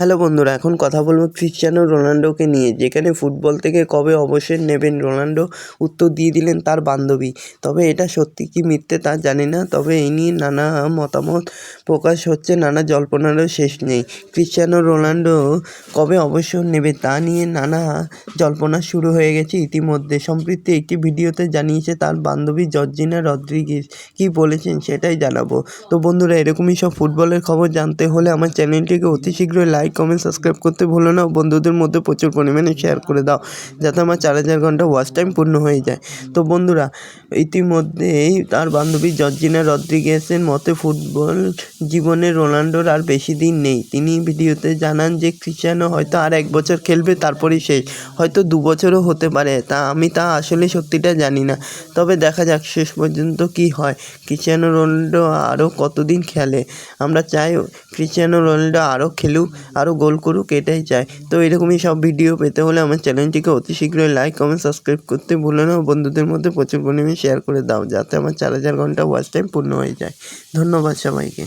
Hello বন্ধুরা, এখন কথা বলব ক্রিশ্চিয়ানো রোনাল্ডোকে নিয়ে, যেখানে ফুটবল থেকে কবে অবসর নেবেন রোনাল্ডো? উত্তর দিয়ে দিলেন তার বান্ধবী। তবে এটা সত্যি কি মিথ্যে তা জানি না, তবে এই নিয়ে নানা মতামত প্রকাশ হচ্ছে, নানা জল্পনারও শেষ নেই। ক্রিশ্চিয়ানো রোনাল্ডো কবে অবসর নেবে তা নিয়ে নানা জল্পনা শুরু হয়ে গেছে ইতিমধ্যে। সম্প্রতি একটি ভিডিওতে জানিয়েছে তার বান্ধবী জর্জিনা রদ্রিগেজ। কী বলেছেন সেটাই জানাব। তো বন্ধুরা, এরকমই সব ফুটবলের খবর জানতে হলে আমার চ্যানেলটিকে অতি শীঘ্রই লাইক কমেন্ট সাবস্ক্রাইব করতে ভুলো না। বন্ধুদের মধ্যে প্রচুর পরিমাণে শেয়ার করে দাও, যাতে আমার চার হাজার ঘণ্টা ওয়াচ টাইম পূর্ণ হয়ে যায়। তো বন্ধুরা, ইতিমধ্যেই তার বান্ধবী জর্জিনা রদ্রিগেসের মতে ফুটবল জীবনে রোনাল্ডোর আর বেশি দিন নেই। তিনি ভিডিওতে জানান যে, ক্রিশ্চিয়ানো হয়তো আর এক বছর খেলবে, তারপরেই শেষ। হয়তো দু বছরও হতে পারে। তা আমি তা আসলে সত্যিটা জানি না। তবে দেখা যাক, শেষ পর্যন্ত কি হয়। ক্রিশ্চিয়ানো রোনাল্ডো আরও কতদিন খেলে? আমরা চাই ক্রিশ্চিয়ানো রোনাল্ডো আরও খেলুক। আরও গোল করুক, এটাই চাই। তো এরকমই সব ভিডিও পেতে হলে আমার চ্যানেলটিকে অতি শীঘ্রই লাইক কমেন্ট সাবস্ক্রাইব করতে ভুলো না। বন্ধুদের মধ্যে প্রচুর পরিমাণে শেয়ার করে দাও, যাতে আমার চার হাজার ঘণ্টা ওয়াচ টাইম পূর্ণ হয়ে যায়। ধন্যবাদ সবাইকে।